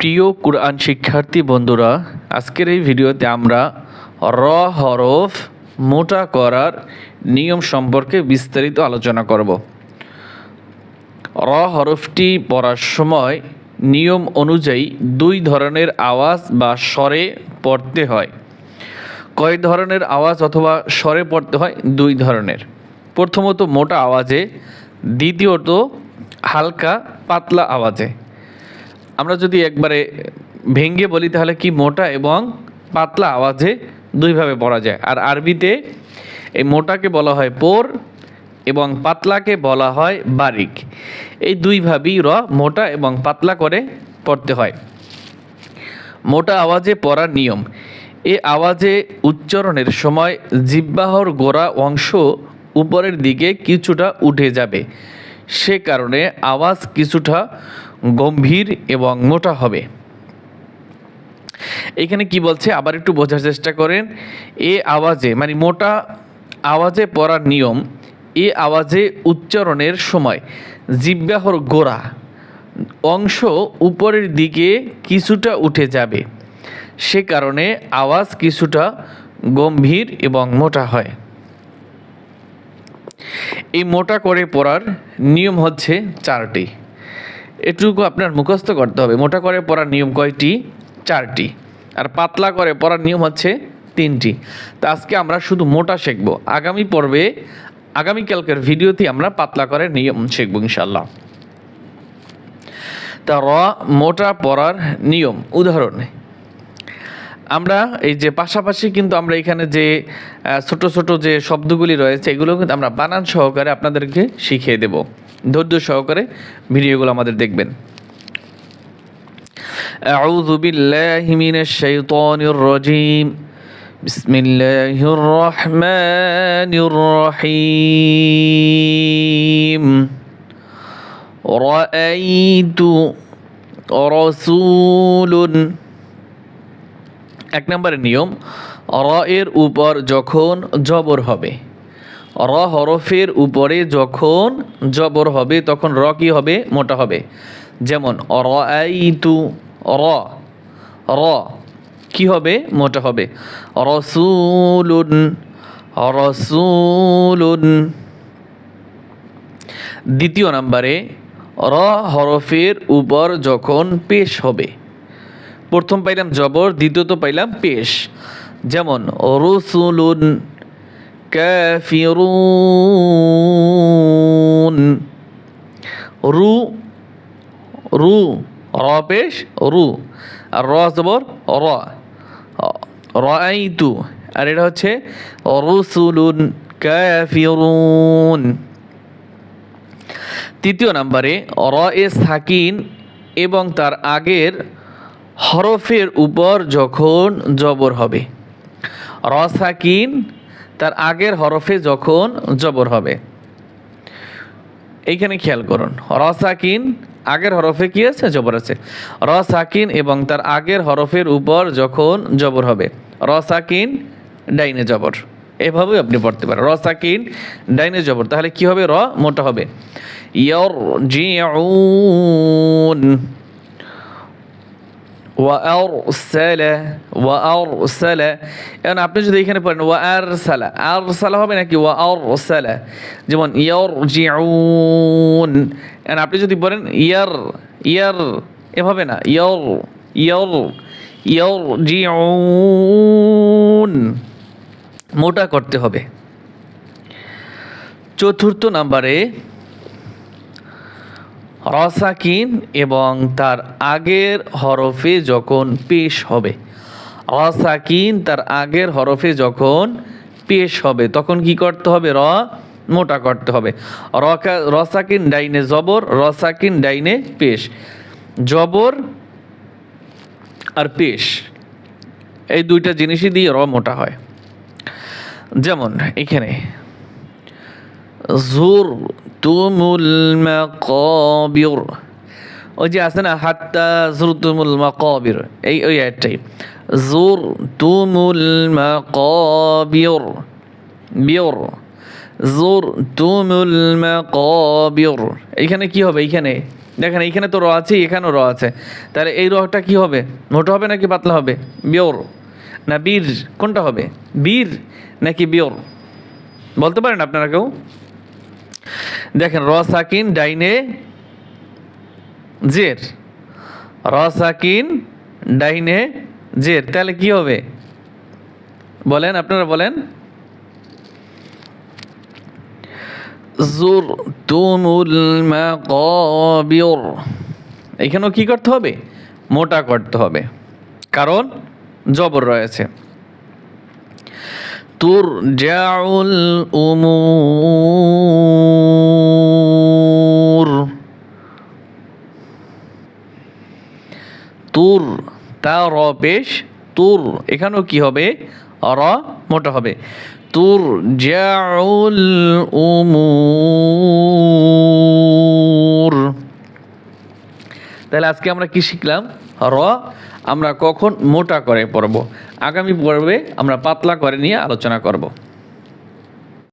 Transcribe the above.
প্রিয় কোরআন শিক্ষার্থী বন্ধুরা, আজকের এই ভিডিওতে আমরা র হরফ মোটা করার নিয়ম সম্পর্কে বিস্তারিত আলোচনা করব। র হরফটি পড়ার সময় নিয়ম অনুযায়ী দুই ধরনের আওয়াজ বা স্বরে পড়তে হয়। কয় ধরনের আওয়াজ অথবা স্বরে পড়তে হয়? দুই ধরনের। প্রথমত মোটা আওয়াজে, দ্বিতীয়ত হালকা পাতলা আওয়াজে। আমরা যদি একবারে ভেঙ্গে বলি তাহলে কি মোটা এবং পাতলা আওয়াজে দুইভাবে পড়া যায়। আর আরবিতে এই মোটাকে বলা হয় পোর এবং পাতলাকে বলা হয় বারিক। এই দুইভাবেই র মোটা এবং পাতলা করে পড়তে হয়। মোটা আওয়াজে পড়ার নিয়ম, এ আওয়াজে উচ্চারণের সময় জিব্বাহর গোড়া অংশ উপরের দিকে কিছুটা উঠে যাবে। সে কারণে আওয়াজ কিছুটা গম্ভীর এবং মোটা হবে। এখানে কি বলছে? আবার একটু বোঝার চেষ্টা করেন। এ আওয়াজে মানে মোটা আওয়াজে পড়ার নিয়ম, এ আওয়াজে উচ্চারণের সময় জিব্বাহর গোড়া অংশ উপরের দিকে কিছুটা উঠে যাবে। সে কারণে আওয়াজ কিছুটা গম্ভীর এবং মোটা হয়। এই মোটা করে পড়ার নিয়ম হচ্ছে চারটি। এটুকু আপনার মুখস্থ করতে হবে। মোটা করে পড়ার নিয়ম কয়টি? চারটি। আর পাতলা করে পড়ার নিয়ম হচ্ছে তিনটি। তা আজকে আমরা শুধু মোটা শিখব। আগামী পর্বে আগামীকালকের ভিডিওতে আমরা পাতলা করে নিয়ম শিখব ইনশাল্লাহ তা র, মোটা পড়ার নিয়ম। উদাহরণ আমরা এই যে পাশাপাশি কিন্তু আমরা এখানে যে আহ, ছোট ছোট যে শব্দগুলি রয়েছে এগুলো কিন্তু আমরা বানান সহকারে আপনাদেরকে শিখিয়ে দেব ধৈর্য সহকারে ভিডিওগুলো আমাদের দেখবেন أعوذ بالله من الشيطان الرجيم بسم الله الرحمن الرحيم رأيت رسول এক নম্বরের নিয়ম র এর উপর যখন জবর হবে র হরফের উপরে যখন জবর হবে, তখন র কি হবে? মোটা হবে। যেমন র আইতু র র কি হবে? মোটা হবে। রসুলুন রসুলুন। দ্বিতীয় নম্বরে র হরফের উপর যখন পেশ হবে প্রথম পাইলাম জবর, দ্বিতীয়ত পাইলাম পেশ। যেমন, রসুলুন কাফিরুন। রু রু, র পেশ, রু। আর র জবর, র। রাইতু আর এটা হচ্ছে, রসুলুন কাফিরুন। তৃতীয় নম্বরে র এ সাকিন এবং তার আগের হরফের উপর যখন জবর হবে। রসাকিন তার আগের হরফে যখন জবর হবে। এইখানে খেয়াল করুন, রসাকিন আগের হরফে কি আছে? জবর আছে। র সাকিন এবং তার আগের হরফের উপর যখন জবর হবে। র সাকিন ডাইনে জবর। এভাবে আপনি পড়তে পারেন। র সাকিন ডাইনে জবর। তাহলে কি হবে? র মোটা হবে। ইয়র জিউন ওয়ারসালা ওয়ারসালা এখন আপনি যদি এখানে পড়েন আর আরসালা হবে নাকি ওয়ারসালা যেমন, ইয়ারজিউন। এখন আপনি যদি বলেন ইয়ার ইয়ার এভাবে না ইয়র ইয়র, ইয়ার, ইয়ারজিউন। মোটা করতে হবে। চতুর্থ নাম্বারে রসাকিন এবং তার আগের হরফে যখন পেশ হবে। রসাকিন তার আগের হরফে যখন পেশ হবে, তখন কি করতে হবে? র মোটা করতে হবে। রকা, রসাকিন ডাইনে জবর, রসাকিন ডাইনে পেশ। জবর আর পেশ, এই দুইটা জিনিসই দিয়ে র মোটা হয়। যেমন এখানে জুর তুমুল মাকাবির ওই যে আছে না, হাত্তা জুর তুমুল মাকাবির এই ওই একটাই জুর তুমুল মাকাবির বিয়র। জুর তুমুল মাকাবির এইখানে কি হবে, এইখানে? দেখেন, এইখানে তো র আছে এখানেও র আছে। তাহলে এই রটা কি হবে? মোটা হবে নাকি পাতলা হবে? বিয়র। না, বীর, কোনটা হবে? বীর নাকি বিয়র? বলতে পারেন আপনারা কেউ? দেখেন, র সাকিন, ডাইনে জের। র সাকিন, ডাইনে জের। তাহলে কি হবে? বলেন, আপনারা বলেন। এখানেও কি করতে হবে? মোটা করতে হবে। কারণ, জবর রয়েছে। জাউল উমুর। তুর, তা র পেশ তুর, এখানেও কি হবে? র মোটা হবে। তুর জাউল উমুর। তাহলে আজকে আমরা কি শিখলাম? র, আমরা কখন মোটা করে পড়ব? আগামী পর্বে আমরা পাতলা করে নিয়ে আলোচনা করব।